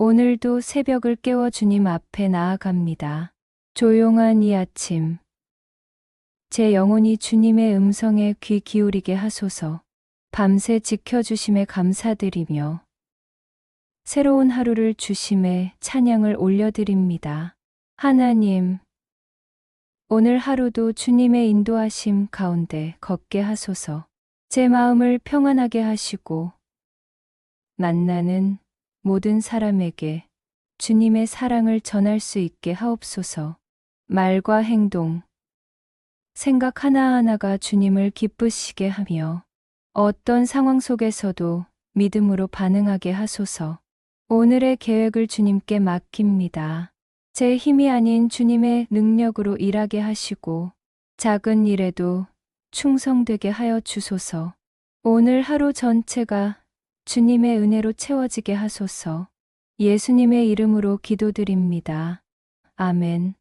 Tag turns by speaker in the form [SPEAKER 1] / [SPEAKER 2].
[SPEAKER 1] 오늘도 새벽을 깨워 주님 앞에 나아갑니다. 조용한 이 아침. 제 영혼이 주님의 음성에 귀 기울이게 하소서. 밤새 지켜주심에 감사드리며 새로운 하루를 주심에 찬양을 올려드립니다. 하나님, 오늘 하루도 주님의 인도하심 가운데 걷게 하소서. 제 마음을 평안하게 하시고 만나는 모든 사람에게 주님의 사랑을 전할 수 있게 하옵소서. 말과 행동, 생각 하나하나가 주님을 기쁘시게 하며 어떤 상황 속에서도 믿음으로 반응하게 하소서. 오늘의 계획을 주님께 맡깁니다. 제 힘이 아닌 주님의 능력으로 일하게 하시고 작은 일에도 충성되게 하여 주소서. 오늘 하루 전체가 주님의 은혜로 채워지게 하소서. 예수님의 이름으로 기도드립니다. 아멘.